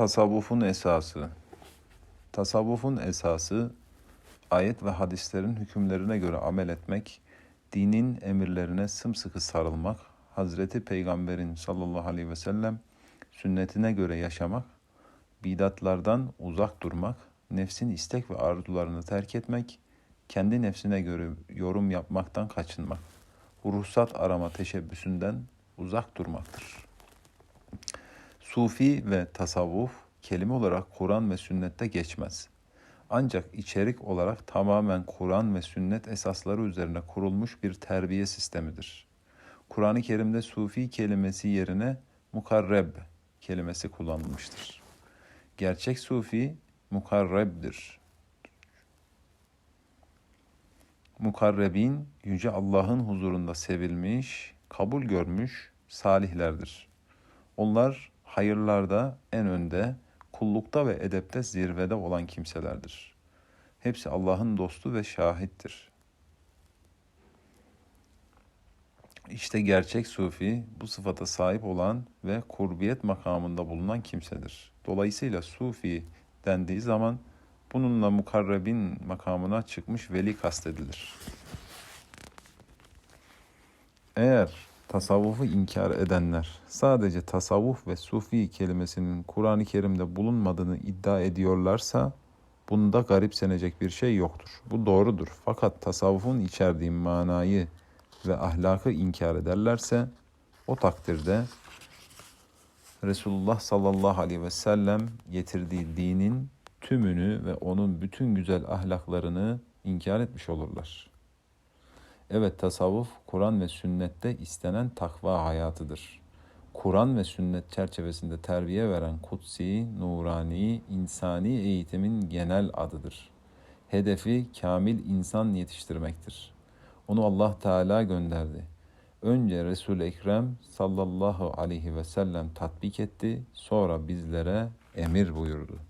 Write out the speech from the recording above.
Tasavvufun esası Tasavvufun esası, ayet ve hadislerin hükümlerine göre amel etmek, dinin emirlerine sımsıkı sarılmak, Hazreti Peygamber'in sallallahu aleyhi ve sellem sünnetine göre yaşamak, bidatlardan uzak durmak, nefsin istek ve arzularını terk etmek, kendi nefsine göre yorum yapmaktan kaçınmak, ruhsat arama teşebbüsünden uzak durmaktır. Sufi ve tasavvuf kelime olarak Kur'an ve sünnette geçmez. Ancak içerik olarak tamamen Kur'an ve sünnet esasları üzerine kurulmuş bir terbiye sistemidir. Kur'an-ı Kerim'de sufi kelimesi yerine mukarreb kelimesi kullanılmıştır. Gerçek sufi mukarrebdir. Mukarrebin yüce Allah'ın huzurunda sevilmiş, kabul görmüş salihlerdir. Onlar hayırlarda en önde, kullukta ve edepte zirvede olan kimselerdir. Hepsi Allah'ın dostu ve şahittir. İşte gerçek sufi bu sıfata sahip olan ve kurbiyet makamında bulunan kimsedir. Dolayısıyla sufi dendiği zaman bununla mukarrebin makamına çıkmış veli kastedilir. Eğer tasavvufu inkar edenler sadece tasavvuf ve sufi kelimesinin Kur'an-ı Kerim'de bulunmadığını iddia ediyorlarsa bunda garipsenecek bir şey yoktur. Bu doğrudur. Fakat tasavvufun içerdiği manayı ve ahlakı inkar ederlerse o takdirde Resulullah sallallahu aleyhi ve sellem getirdiği dinin tümünü ve onun bütün güzel ahlaklarını inkar etmiş olurlar. Evet tasavvuf Kur'an ve sünnette istenen takva hayatıdır. Kur'an ve sünnet çerçevesinde terbiye veren kutsi, nurani, insani eğitimin genel adıdır. Hedefi kamil insan yetiştirmektir. Onu Allah Teala gönderdi. Önce Resul-i Ekrem sallallahu aleyhi ve sellem tatbik etti, sonra bizlere emir buyurdu.